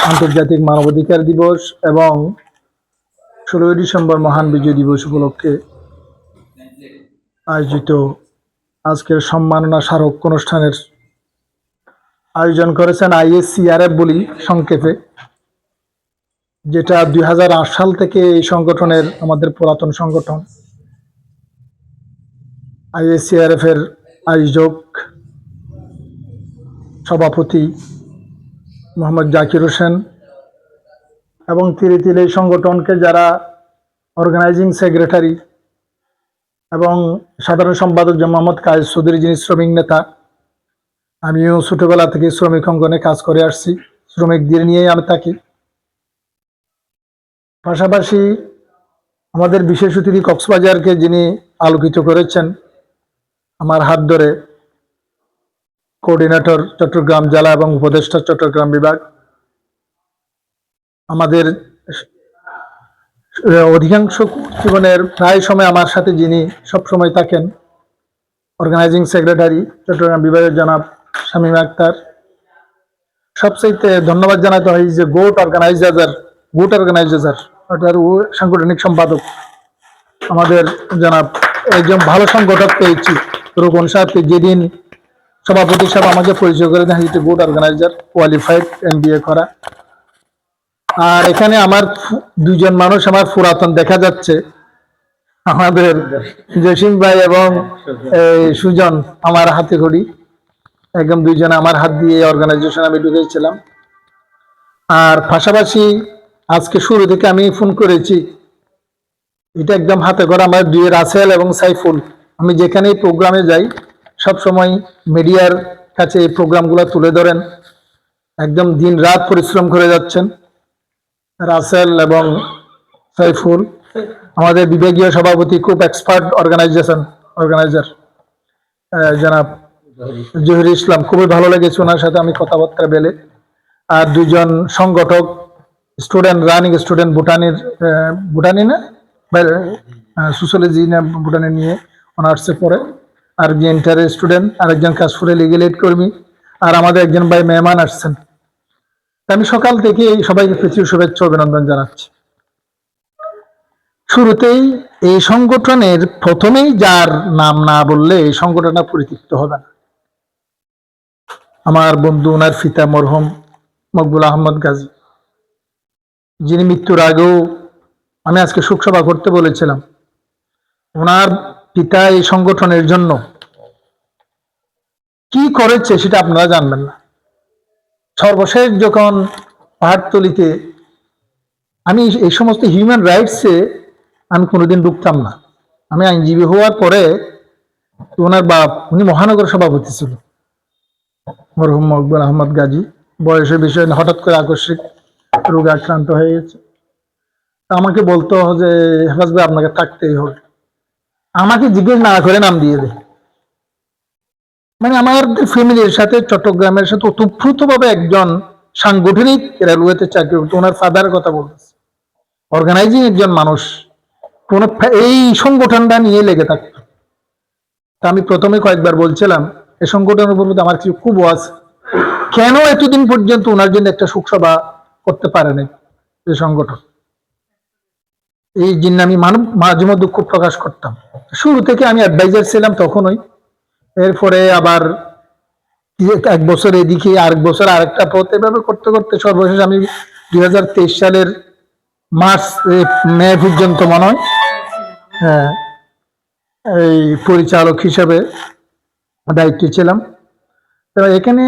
আন্তর্জাতিক মানবাধিকার দিবস এবং ষোলোই ডিসেম্বর মহান বিজয় দিবস উপলক্ষে আয়োজিত আজকের সম্মাননা স্মারক অনুষ্ঠানের আয়োজন করেছেন আইএসসি আইএসসিআরএফ বলি সংক্ষেপে, যেটা দুই হাজার আট সাল থেকে এই সংগঠনের আমাদের পুরাতন সংগঠন। আইএসসিআরএফ এর আয়োজক সভাপতি মোহাম্মদ জাকির হোসেন এবং তিলে তিলে এই সংগঠনকে যারা অর্গানাইজিং সেক্রেটারি এবং সাধারণ সম্পাদক যে মোহাম্মদ কায়েস চৌধুরী যিনি শ্রমিক নেতা, আমিও ছোটবেলা থেকে শ্রমিক অঙ্গনে কাজ করে আসছি, শ্রমিকদের নিয়েই আমি থাকি। পাশাপাশি আমাদের বিশেষ অতিথি কক্সবাজারকে যিনি আলোকিত করেছেন, আমার হাত ধরে কোঅর্ডিনেটর চট্টগ্রাম জেলা এবং উপদেষ্টা চট্টগ্রাম বিভাগ। আমাদের অধিকাংশ জীবনের প্রায় সময় আমার সাথে যিনি সব সময় থাকেন অর্গানাইজিং সেক্রেটারি চট্টগ্রাম বিভাগের জনাব শামীম আক্তার। সবচাইতে ধন্যবাদ জানাতে হয় যে গোট অর্গানাইজার গোট অর্গানাইজার ওটার ও সাংগঠনিক সম্পাদক আমাদের জনাব। একজন ভালো সংগঠক পেয়েছি রোকন সাহেবকে যেদিন সভাপতি সাহেব আমাকে পরিচয় করে দেন hit good organiser qualified M করা। আর এখানে আমার দুইজন মানুষ আমার পুরাতন দেখা যাচ্ছে। আমাদের জসিম ভাই এবং সুজন, আমার হাতে ঘড়ি। একদম দুইজন আমার হাত দিয়ে অর্গানাইজেশন আমি ঢুকেছিলাম। আর পাশাপাশি আজকে শুরু থেকে আমি ফোন করেছি। এটা একদম হাতে করা আমার দুই রাসেল এবং সাইফুল। আমি যেখানেই প্রোগ্রামে যাই সব সময় মিডিয়ার কাছে এই প্রোগ্রামগুলো তুলে ধরেন। একদম দিন রাত পরিশ্রম করে যাচ্ছেন। রাসেল এবং সাইফুল, আমাদের বিভাগীয় সভাপতি, খুব এক্সপার্ট অর্গানাইজেশন অর্গানাইজার জনাব জহির ইসলাম। খুবই ভালো লেগেছে ওনার সাথে আমি কথাবার্তা বেলে। আর দুজন সংগঠক স্টুডেন্ট রানিং স্টুডেন্ট ভুটানের ভুটানি না? সোশ্যালজি না, ভুটানে নিয়ে অনার্সে পড়ে। আর যে ইন্টারের স্টুডেন্ট, আরেকজন কাশফুরে লিগেল এইড কর্মী, আর আমাদের একজন ভাই মেহমান আসছেন। আমি সকাল থেকে এই সবাইকে প্রচুর শুভেচ্ছা, অভিনন্দন জানাচ্ছি। শুরুতেই এই সংগঠনের প্রথমেই যার নাম না বললে এই সংগঠনটা পরিতৃপ্ত হবে না। আমার বন্ধু, ওনার ফিতা মরহম মকবুল আহমদ গাজী। যিনি মৃত্যুর আগেও আমি আজকে শোকসভা করতে বলেছিলাম। ওনার পিতা এই সংগঠনের জন্য। কি করেছে সেটা আপনারা জানবেন না। সর্বশেষ যখন পাহাড়তলিতে আমি এই সমস্ত হিউম্যান রাইটসে আমি কোনোদিন ঢুকতাম না। আমি আইনজীবী হওয়ার পরে ওনার বাপ, উনি মহানগর সভাপতি ছিল। মরহুম মকবুল আহমদ গাজী। বয়সের বিষয়ে হঠাৎ করে আকস্মিক রোগে আক্রান্ত হয়ে গেছে। আমাকে বলতো যে হেফাজ আপনাকে থাকতেই হবে। আমাকে জিজ্ঞেস না করে নাম দিয়ে দেয় মানে আমার ফ্যামিলির সাথে চট্টগ্রামের সাথে ওতপ্রুত ভাবে একজন সাংগঠনিক রেলওয়েতে চাকরি করতো, ওনার ফাদার কথা বলতেছে। অর্গানাইজিং একজন মানুষ, কোন এই সংগঠনটা নিয়ে লেগে থাকতো। তা আমি প্রথমে কয়েকবার বলছিলাম এই সংগঠনের উপর আমার কিছু খুব আছে। কেন এতদিন পর্যন্ত ওনার জন্য একটা শোকসভা করতে পারেনি এই সংগঠন? এই জন্য আমি মানব, মাঝে মধ্যে দুঃখ প্রকাশ করতাম। শুরু থেকে আমি অ্যাডভাইজার ছিলাম তখনই। এরপরে আবার এক বছর এদিকে, আরেক বছর আরেকটা পথ। এভাবে করতে করতে সর্বশেষ আমি দু হাজার তেইশ সালের মার্চ মে পর্যন্ত মনে হয় হ্যাঁ এই পরিচালক হিসাবে দায়িত্বে ছিলাম। তো এখানে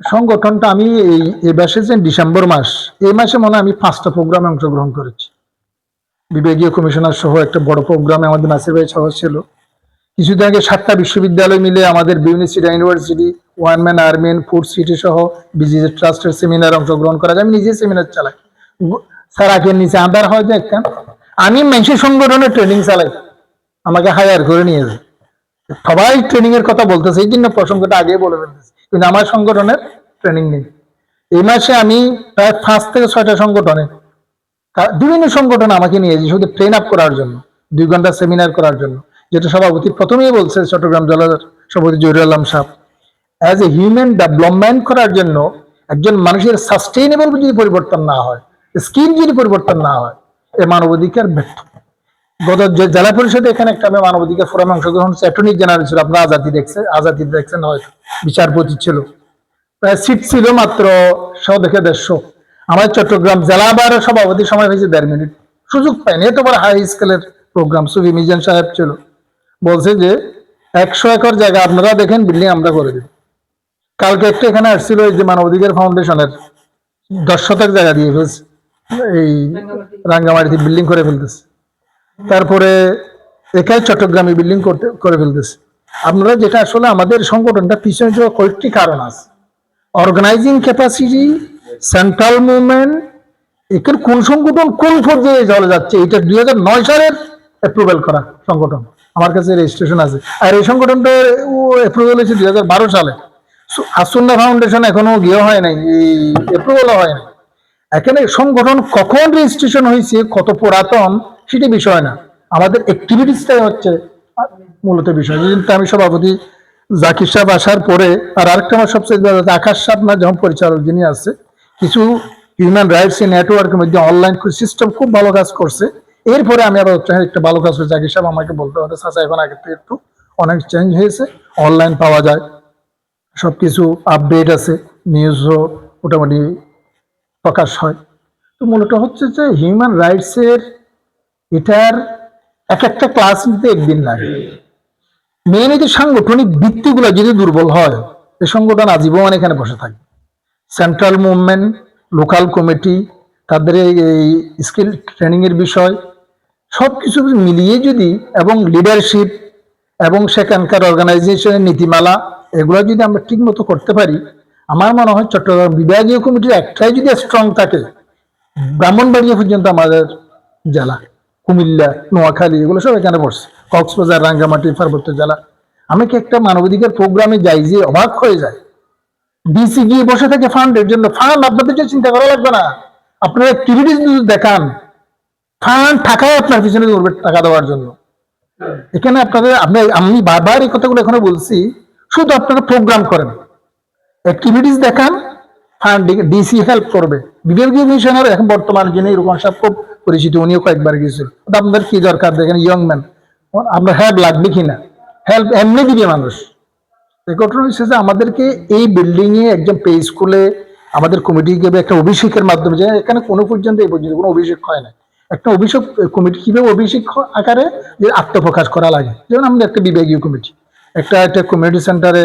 সংগঠনটা আমি এই যে ডিসেম্বর মাস এই মাসে মনে হয় আমি পাঁচটা প্রোগ্রামে অংশগ্রহণ করেছি। বিভাগীয় কমিশনার সহ একটা বড় প্রোগ্রামে আমাদের নাসির ভাই সহ ছিল। কিছুদিন আগে সাতটা বিশ্ববিদ্যালয় মিলে আমাদের বিভিন্ন city, university one man army food city সহ বিজিএস ট্রাস্টের সেমিনার অংশগ্রহণ করা যায়। আমি নিজে সেমিনার চালাই। স্যার, আগে নিচে আধার হয় যে একটা আমি মেনসি সংগঠনের ট্রেনিং চালাই। আমাকে হায়ার করে নিয়ে যায়। সবাই ট্রেনিং এর কথা বলতেছে, এই জন্য প্রসঙ্গটা আগে বলে ফেলতেছে। কিন্তু আমার সংগঠনের ট্রেনিং নেই। এই মাসে আমি প্রায় পাঁচ থেকে ছয়টা সংগঠনে বিভিন্ন সংগঠন আমাকে নিয়েছে শুধু ট্রেন আপ করার জন্য, দুই ঘণ্টা সেমিনার করার জন্য, যেটা সভাপতি প্রথমেই বলছে চট্টগ্রাম জেলার সভাপতি জহিরুল আলম সাহেব। অ্যাজ এ হিউম্যান ডেভেলপমেন্ট করার জন্য একজন মানুষের সাস্টেইনেবল যদি পরিবর্তন না হয় স্কিম যদি পরিবর্তন না হয়, এ মানবাধিকার ব্যর্থ। গত জেলা পরিষদে এখানে একটা আমি মানবাধিকার ফোরামে অংশগ্রহণ অ্যাটর্নি জেনারেল ছিল, আপনারা আজাদি দেখছে, আজাদি দেখছেন হয়তো, বিচারপতি ছিল। প্রায় সিট ছিল মাত্র শো থেকে দেড়শো আমার চট্টগ্রাম জেলা বার সভাপতি সময় হয়েছে দেড় মিনিট। সুযোগ পাইনি, এত বড় হাই স্কেলের প্রোগ্রাম সুফি মিজান সাহেব ছিল। বলছে যে, একশো একর জায়গা আপনারা দেখেন বিল্ডিং আমরা করে দিই কালকে একটা এখানে আসছিল, এই যে মানবাধিকার ফাউন্ডেশনের দশ শতক জায়গা দিয়ে ফেলছে। এই রাঙ্গামাটিতে বিল্ডিং করে ফেলতেছে। তারপরে একাই চট্টগ্রামে বিল্ডিং করতে, করে ফেলতেছে। আপনারা যেটা আসলে আমাদের সংগঠনটা পিছনে যে কয়েকটি কারণ আছে। অর্গানাইজিং ক্যাপাসিটি সেন্ট্রাল মুভমেন্ট এখানে কোন সংগঠন কোন পর্যায়ে চলে যাচ্ছে? এটা দুই হাজার নয় সালের অ্যাপ্রুভাল করা সংগঠন। আমার কাছে রেজিস্ট্রেশন আছে। আর এই সংগঠনটা অ্যাপ্রুভাল হয়েছে দুই হাজার বারো সালে। আসুন্না ফাউন্ডেশন এখনও গিয়ে হয় নাই, এই অ্যাপ্রুভালও হয় নাই। এখানে সংগঠন কখন রেজিস্ট্রেশন হয়েছে, কত পুরাতন, সেটি বিষয় না। আমাদের অ্যাক্টিভিটিসটাই হচ্ছে মূলত বিষয়। যেদিন আমি সভাপতি জাকির সাহেব আসার পরে, আর আরেকটা আমার সবচেয়ে আকাশ সাহেব না, যখন পরিচালক যিনি আছে কিছু হিউম্যান রাইটস নেটওয়ার্কের মধ্যে অনলাইন সিস্টেম খুব ভালো কাজ করছে। এরপরে আমি আবার একটা ভালো কাজ করছি জাকির সাহেব আমাকে বলতে হবে, চাচা, এখন আগে থেকে একটু অনেক চেঞ্জ হয়েছে। অনলাইন পাওয়া যায়। সবকিছু আপডেট আছে নিউজও মোটামুটি প্রকাশ হয়। তো মূলত হচ্ছে যে হিউম্যান রাইটসের এটার এক একটা ক্লাস নিতে একদিন লাগে। মেন এই যে সাংগঠনিক ভিত্তিগুলো যদি দুর্বল হয় এই সংগঠন আজীবন এখানে বসে থাকবে। সেন্ট্রাল মুভমেন্ট লোকাল কমিটি তাদের এই- স্কিল ট্রেনিং এর বিষয় সব কিছু মিলিয়ে যদি এবং লিডারশিপ এবং সেখানকার অর্গানাইজেশনের নীতিমালা, এগুলো যদি আমরা ঠিক মতো করতে পারি, আমার মনে হয় চট্টগ্রাম বিভাগীয় কমিটির একটাই যদি স্ট্রং থাকে, ব্রাহ্মণবাড়িয়া পর্যন্ত আমাদের জেলা, কুমিল্লা, নোয়াখালী, এগুলো সব এখানে পড়ছে, কক্সবাজার, রাঙ্গামাটি, পার্বত্য জেলা। আমি কি একটা মানবাধিকার প্রোগ্রামে যাই যে অবাক হয়ে যায় ডিসি গিয়ে বসে থাকে ফান্ডের জন্য ফান্ড আপনাদের জন্য চিন্তা করা লাগবে না। আপনার অ্যাক্টিভিটিস যদি দেখান ফান্ড টাকায় আপনার পিছনে করবে টাকা দেওয়ার জন্য। এখানে আপনাদের আপনি আমি বারবার এই কথাগুলো এখানে বলছি, শুধু আপনারা প্রোগ্রাম করেন। অ্যাক্টিভিটিস দেখান ফান্ড ডিসি হেল্প করবে। বিভাগীয় কমিশনার এখন বর্তমানে যিনি রুমান সাহেব খুব পরিচিত, উনিও কয়েকবার গেছিল তো আপনাদের কি দরকার? দেখেন ইয়ং ম্যান আপনার হেল্প লাগবে কিনা? হেল্প এমনি দিবে মানুষ। ঘটনা হচ্ছে যে আমাদেরকে এই বিল্ডিং এ একজন পে স্কুলে আমাদের কমিটিকে একটা অভিষেকের মাধ্যমে, যে এখানে কোনো পর্যন্ত এই পর্যন্ত কোনো অভিষেক হয় না একটা অভিষেক কমিটি কীভাবে অভিষেক আকারে যে আত্মপ্রকাশ করা লাগে? যেমন আমাদের একটা বিভাগীয় কমিটি একটা একটা কমিউনিটি সেন্টারে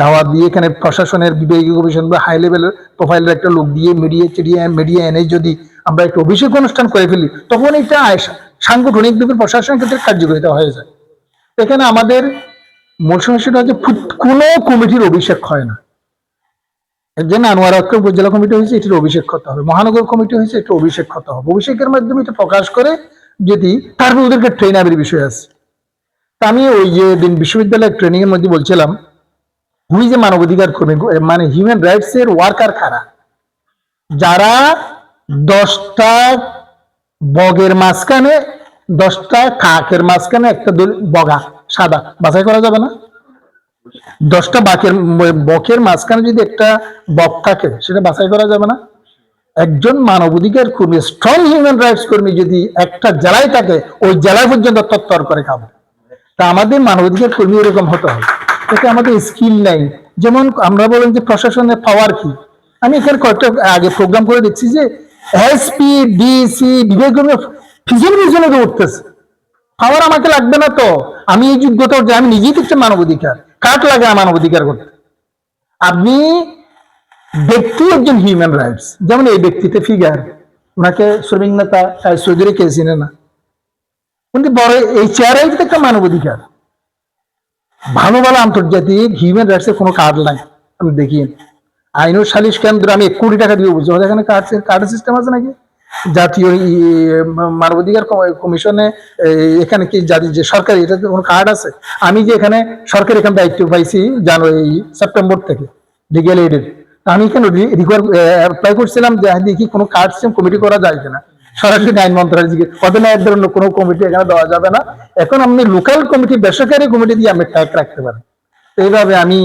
দাওয়া দিয়ে এখানে প্রশাসনের বিভাগীয় কমিশন বা হাই লেভেলের প্রোফাইলের একটা লোক দিয়ে মিডিয়া চিডিয়া মিডিয়া এনে যদি আমরা একটা অভিষেক অনুষ্ঠান করে ফেলি, তখন এটা সাংগঠনিক সাংগঠনিকভাবে প্রশাসনের ক্ষেত্রে কার্যকারিতা হয়ে যায়। এখানে আমাদের মূল সমস্যাটা হচ্ছে কোনো কমিটির অভিষেক হয় না। এর জন্য আনোয়ার আক্রম উপজেলা কমিটি হয়েছে, এটির অভিষেক করতে হবে। মহানগর কমিটি হয়েছে এটা অভিষেক করতে হবে। অভিষেকের মাধ্যমে এটা প্রকাশ করে যদি, তারপর ওদেরকে ট্রেনারের বিষয় আছে। তা আমি ওই যে দিন বিশ্ববিদ্যালয়ের ট্রেনিং এর মধ্যে বলছিলাম হুই যে মানবাধিকার কর্মী মানে হিউম্যান রাইটস এর ওয়ার্কার কারা? যারা দশটা বগের মাঝখানে, দশটা কাকের মাঝখানে একটা বগা। সাদা, বাছাই করা যাবে না? দশটা বাকের, বকের মাঝখানে যদি একটা বক থাকে, সেটা বাছাই করা যাবে না? একজন মানবাধিকার কর্মী স্ট্রং হিউম্যান রাইটস কর্মী যদি একটা জেলায় থাকে, ওই জেলায় পর্যন্ত তত্তর করে খাবে। তা আমাদের মানবাধিকার কর্মী এরকম হতে হবে। এতে আমাদের স্কিল নাই। যেমন আমরা বলেন যে প্রশাসনের পাওয়ার কি? আমি এখানে কয়েকটা আগে প্রোগ্রাম করে দেখছি যে এসপি ডিসি পিছনে পিছনে তো উঠতেছে। পাওয়ার আমাকে লাগবে না তো। আমি এই যোগ্যতা অর্জন- আমি নিজেই তো মানবাধিকার। কাঠ লাগে মানবাধিকার করতে আপনি ব্যক্তি একজন হিউম্যান রাইটস যেমন এই ব্যক্তিতে ফিগার ওনাকে শ্রমিক নেতা চৌধুরী কে চিনে না? কিন্তু বড় এই চেয়ারেই তো একটা মানবাধিকার। ভালো ভালো আন্তর্জাতিক হিউম্যান রাইটস এর কোনো কার্ড নাই। আমি দেখি আইন ও সালিশ কেন্দ্র আমি এক কোটি টাকা দিয়ে ওদের এখানে কার্ড কার্ড সিস্টেম আছে নাকি? জাতীয় মানবাধিকার কমিশনে এখানে কি জাতি যে সরকারি এটা কোনো কার্ড আছে? আমি যে এখানে সরকারি এখানে দায়িত্ব পাইছি জানো এই সেপ্টেম্বর থেকে লিগেল এইডের আমি এখানে অ্যাপ্লাই করছিলাম যে হ্যাঁ, দেখি কোনো কার্ড সিস্টেম কমিটি করা যায় কিনা। সরাসরি আইন মন্ত্রণালয় জিজ্ঞেস অধিনায়কদের অন্য কোনো কমিটি এখানে দেওয়া যাবে না। এখন আপনি লোকাল কমিটি বেসরকারি কমিটি দিয়ে আপনি ট্যাগ রাখতে পারেন এইভাবে আমি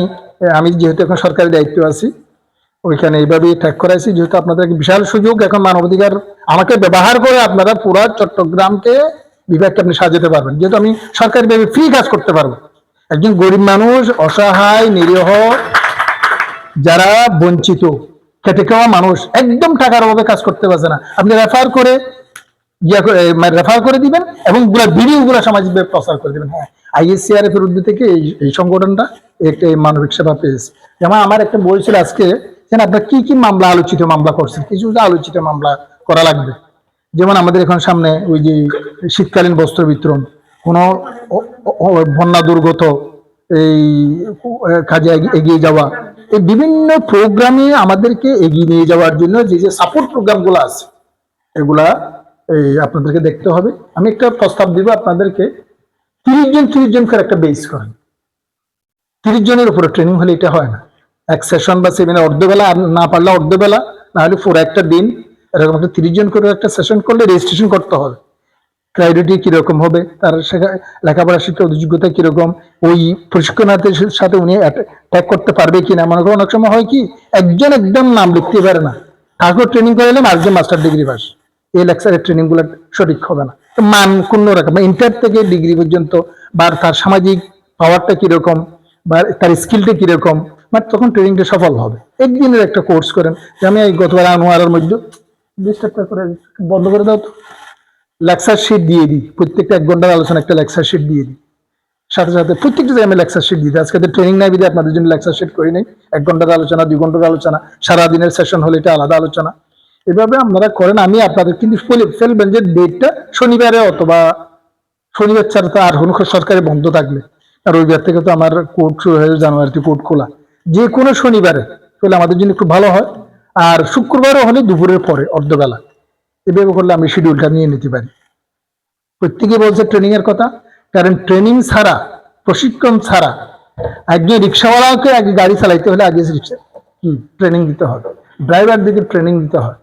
আমি যেহেতু এখন সরকারি দায়িত্ব আছি ওইখানে এইভাবেই ট্যাগ করাইছি, যেহেতু আপনাদের বিশাল সুযোগ। এখন মানবাধিকার আমাকে ব্যবহার করে আপনারা পুরা চট্টগ্রামকে বিভাগকে আপনি সাজাতে পারবেন। যেহেতু আমি সরকারি ভাবে ফ্রি কাজ করতে পারব। একজন গরিব মানুষ, অসহায়, নিরীহ, যারা বঞ্চিত, খেটে খাওয়া মানুষ, একদম টাকার অভাবে কাজ করতে পারছে না। আপনি রেফার করে ইয়া রেফার করে দিবেন এবংগুলো সামাজিকভাবে প্রচার করে দিবেন। হ্যাঁ আইএসসিআর এর উদ্যোগ থেকে এই সংগঠনটা একটা মানবিক সেবা পেয়েছে। যেমন আমার একটা বই ছিল আজকে আপনার কি কি মামলা আলোচিত মামলা করছেন? কিছু আলোচিত মামলা করা লাগবে। যেমন আমাদের এখন সামনে ওই যে শীতকালীন বস্ত্র বিতরণ, কোনো বন্যা দুর্গত এই কাজে এগিয়ে যাওয়া, এই বিভিন্ন প্রোগ্রামে আমাদেরকে এগিয়ে নিয়ে যাওয়ার জন্য যে যে সাপোর্ট প্রোগ্রামগুলো আছে, এগুলা এই আপনাদেরকে দেখতে হবে। আমি একটা প্রস্তাব দিব আপনাদেরকে। তিরিশ জন তিরিশ জন করে একটা বেস করেন। তিরিশ জনের উপরে ট্রেনিং হলে এটা হয় না। এক সেশন বা সেমিনার অর্ধবেলা আর না পারলে অর্ধবেলা না হলে পুরো একটা দিন, এরকম একটা তিরিশ জন করে একটা সেশন করলে রেজিস্ট্রেশন করতে হবে। ক্রাইটেরিয়া কীরকম হবে, তার শেখা- লেখাপড়া শিক্ষা যোগ্যতা কীরকম, ওই প্রশিক্ষণার্থীর সাথে উনি ট্যাগ করতে পারবে কিনা। মনে করো অনেক সময় হয় কি, একজন একদম নাম লিখতে পারে না। তারপর ট্রেনিং করে এলাম আরেকজন মাস্টার ডিগ্রি পাস এই লেকচারের ট্রেনিংগুলো সঠিক হবে না। মান কোন রকম ইন্টার থেকে ডিগ্রি পর্যন্ত, বা তার সামাজিক পাওয়ারটা কীরকম, বা তার স্কিলটা কীরকম মানে তখন ট্রেনিংটা সফল হবে। একদিনের একটা কোর্স করেন। যে আমি এই গতবার আনোয়ারের মধ্যে ডিস্টার্বটা করে বন্ধ করে দাও তো। লেকচার শিট দিয়ে দিই। প্রত্যেকটা এক ঘণ্টার আলোচনা, একটা লেকচার শিট দিয়ে দিই। সাথে সাথে প্রত্যেকটা জায়গায় আমি লেকচার শিট দিই। আজকে ট্রেনিং নাই বিধে আপনাদের জন্য লেকচার শিট করি নাই। এক ঘণ্টার আলোচনা, দুই ঘণ্টার আলোচনা সারা দিনের সেশন হলে এটা আলাদা আলোচনা। এভাবে আপনারা করেন, আমি আপনাদের কিন্তু ফেলে- ফেলবেন যে ডেটটা শনিবারে অথবা শনিবার ছাড়া তো আর কোনো সরকারি বন্ধ থাকবে। আর রবিবার থেকে তো আমার কোর্ট শুরু হয়ে জানুয়ারিতে কোর্ট খোলা। যে কোনো শনিবারে তাহলে আমাদের জন্য একটু ভালো হয়। আর শুক্রবারও হলে দুপুরের পরে অর্ধবেলা। এভাবে করলে আমি শিডিউলটা নিয়ে নিতে পারি। প্রত্যেকে বলছে ট্রেনিং এর কথা। কারণ ট্রেনিং ছাড়া, প্রশিক্ষণ ছাড়া একজন রিক্সাওয়ালাকে আগে গাড়ি চালাইতে হলে আগে রিক্সা ট্রেনিং দিতে হবে। ড্রাইভারদেরকে ট্রেনিং দিতে হয়।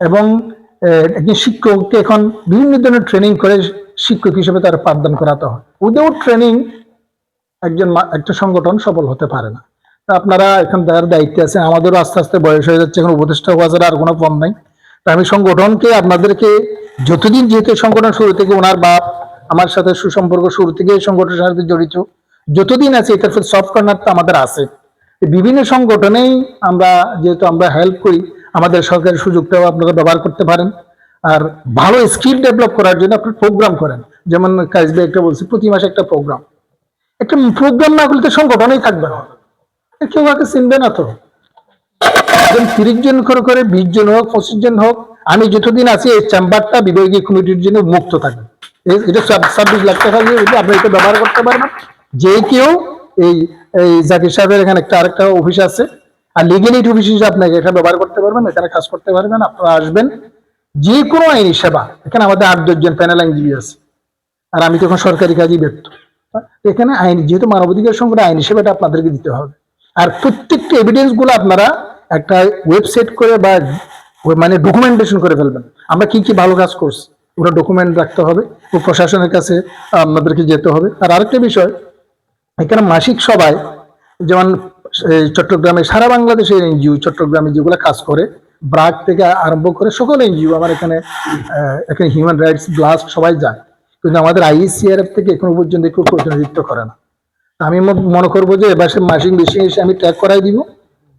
এবং একজন শিক্ষককে এখন বিভিন্ন ধরনের ট্রেনিং করে শিক্ষক হিসেবে তার পাঠদান করাতে হয়। উইদাউট ট্রেনিং একজন একটা সংগঠন সফল হতে পারে না। আপনারা এখন তার দায়িত্বে আছে আমাদেরও আস্তে আস্তে বয়স হয়ে যাচ্ছে, এখন উপদেষ্টা হওয়া ছাড়া আর কোনো পণ নাই। তা আমি সংগঠনকে, আপনাদেরকে যতদিন যেহেতু সংগঠন শুরু থেকে ওনার বাপ, আমার সাথে সুসম্পর্ক শুরু থেকে সংগঠনের সাথে জড়িত, যতদিন আছে, এটার সফট কর্নার তো আমাদের আছে। বিভিন্ন সংগঠনেই আমরা যেহেতু আমরা হেল্প করি, আমাদের সরকারি সুযোগটাও আপনারা ব্যবহার করতে পারেন। আর ভালো স্কিল ডেভেলপ করার জন্য আপনি প্রোগ্রাম করেন। যেমন কাজবে একটা বলছি, প্রতি মাসে একটা প্রোগ্রাম একটা প্রোগ্রাম না করলে তো সংগঠনই থাকবে না। কেউ কাকে চিনবে না তো। একজন তিরিশ জন করে করে বিশ জন হোক, পঁচিশ জন হোক, আমি যতদিন আছি এই চেম্বারটা বিভাগীয় কমিটির জন্য মুক্ত থাকবে। এ- এটা ছাব্বিশ লাখ টাকা দিয়ে আপনি এটা ব্যবহার করতে পারবেন যে কেউ এই এই জাকির সাহেবের এখানে একটা আরেকটা অফিস আছে, আর লিগেল এইড অফিস হিসেবে আপনাকে এটা ব্যবহার করতে পারবেন, এখানে কাজ করতে পারবেন, আপনারা আসবেন যে কোনো আইনি সেবা, এখানে আমাদের আট দশজন প্যানেল আইনজীবী আছে, আর আমি তখন সরকারি কাজই ব্যক্ত। এখানে আইন, যেহেতু মানবাধিকার সংগঠন আইনি সেবাটা আপনাদেরকে দিতে হবে। আর প্রত্যেকটা এভিডেন্সগুলো আপনারা একটা ওয়েবসাইট করে বা মানে ডকুমেন্টেশন করে ফেলবেন। আমরা কি কি ভালো কাজ করছি ওরা ডকুমেন্ট রাখতে হবে, ও প্রশাসনের কাছে আপনাদেরকে যেতে হবে। আর আরেকটা বিষয়, এখানে মাসিক সভায় যেমন চট্টগ্রামে সারা বাংলাদেশের এনজিও চট্টগ্রামে যেগুলো কাজ করে, ব্রাক থেকে আরম্ভ করে সকল এনজিও আমার এখানে এখানে হিউম্যান রাইটস ব্লাস্ট সবাই যায়। কিন্তু আমাদের আইসিআরএফ থেকে এখনও পর্যন্ত কেউ প্রতিনিধিত্ব করে না। আমি মনে করব যে এবার সে মাসিক বেশি এসে আমি ট্যাগ করাই দিব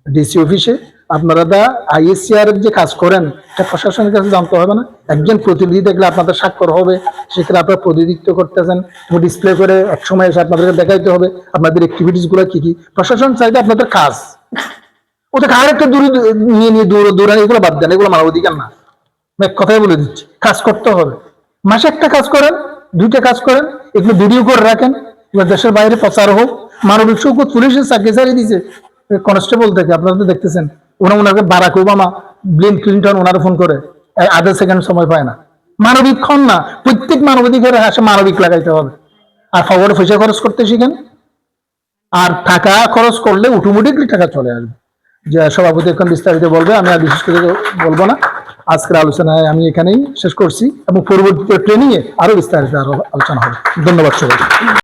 ডিসি অফিসে আপনারা দা আইএসসিআরএফ যে কাজ করেন, এটা প্রশাসনের কাছে জানতে হবে না। একজন প্রতিনিধি দেখলে আপনাদের স্বাক্ষর হবে সেখানে আপনারা প্রতিনিধিত্ব করতেছেন। ডিসপ্লে করে এক সময় এসে আপনাদেরকে দেখাইতে হবে, আপনাদের অ্যাক্টিভিটিসগুলো কি কি। প্রশাসন চাইতে আপনাদের কাজ। ওটাকে আরেকটা দূরে নিয়ে নিয়ে দূর দূরানি এগুলো বাদ দেন, এগুলো মানবাধিকার না। আমি এক কথাই বলে দিচ্ছি, কাজ করতে হবে। মাসে একটা কাজ করেন, দুইটা কাজ করেন, এগুলো ভিডিও করে রাখেন। এবার দেশের বাইরে প্রচার হোক, মানবিক সৌকত পুলিশের চাকরি ছাড়িয়ে দিয়েছে কনস্টেবল থেকে আপনারা তো দেখতেছেন। ওনা ওনাকে বারাক ওবামা ব্লিন ক্লিন্টন ওনারা ফোন করে আধা সেকেন্ড সময় পায় না। মানবিক ক্ষণ না, প্রত্যেক মানবাধিকারে আসে মানবিক লাগাইতে হবে। আর ফরওয়ার্ডে পয়সা খরচ করতে শিখেন। আর টাকা খরচ করলে অটোমেটিকলি টাকা চলে আসবে। যে সভাপতি এখন বিস্তারিত বলবে, আমি আর বিশেষ করে বলব না। আজকের আলোচনায় আমি এখানেই শেষ করছি এবং পরবর্তী ট্রেনিং এ আরও বিস্তারিত আরও আলোচনা হবে। ধন্যবাদ সবাই